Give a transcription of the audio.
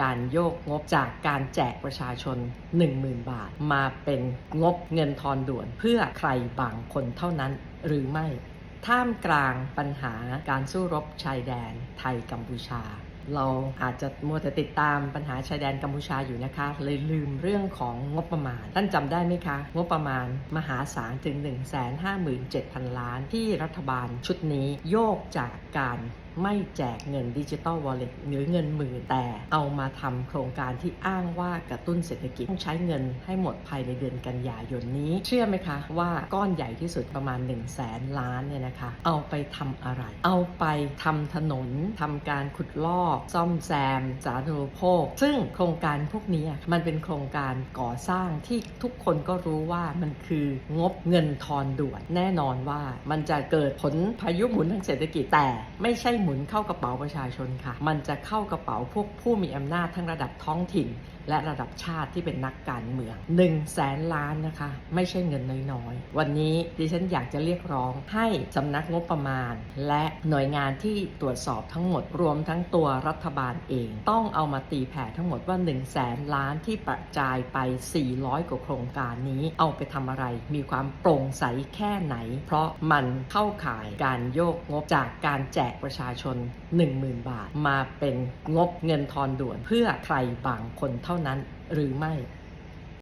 การโยกงบจากการแจกประชาชน 10,000 บาท มาเป็นงบเงินทอนด่วนเพื่อใครบางคนเท่านั้นหรือไม่ ท่ามกลางปัญหาการสู้รบชายแดนไทยกัมพูชา เราอาจจะมัวแต่ติดตามปัญหาชายแดนกัมพูชาอยู่นะคะ เลยลืมเรื่องของงบประมาณ ท่านจำได้ไหมคะ งบประมาณมหาศาลถึง 157,000 ล้านที่รัฐบาลชุดนี้โยกจากการไม่แจกเงินดิจิ t a ลวอลเล็ตหรือเงินหมื่นแต่เอามาทำโครงการที่อ้างว่ากระตุ้นเศรษฐกิจต้องใช้เงินให้หมดภายในเดือนกันยายนนี้ เชื่อไหมคะว่าก้อนใหญ่ที่สุดประมาณ 1 0 0 0 0แสนล้านเนี่ยนะคะ เอาไปทำอะไร เอาไปทำถนนทำการขุดลอกซ่อมแซม สาธารณูปโภค ซึ่งโครงการพวกนี้มันเป็นโครงการก่อสร้างที่ทุกคนก็รู้ว่ามันคืองบเงินทอนด่วนแน่นอนว่ามันจะเกิดผลพายุหมุนทางเศรษฐกิจแต่ไม่ใช่หมุนเข้ากระเป๋าประชาชนค่ะ มันจะเข้ากระเป๋าพวกผู้มีอำนาจทั้งระดับท้องถิ่นและระดับชาติที่เป็นนักการเมือง1นึ่งแสนล้านนะคะ ไม่ใช่เงินน้อยๆ วันนี้ดิฉันอยากจะเรียกร้องให้สำนักงบประมาณ และหน่วยงานที่ตรวจสอบทั้งหมดรวมทั้งตัวรัฐบาลเอง ต้องเอามาตีแผ่ทั้งหมดว่า1นึ่งแสนล้านที่กระจายไป 400 กว่าโครงการนี้เอาไปทำอะไร มีความโปร่งใสแค่ไหน เพราะมันเข้าข่ายการโยกงบจากการแจกประชาชน 10,000 บาท มาเป็นงบเงินทอนด่วนเพื่อใครบางคนเท่านั้นหรือไม่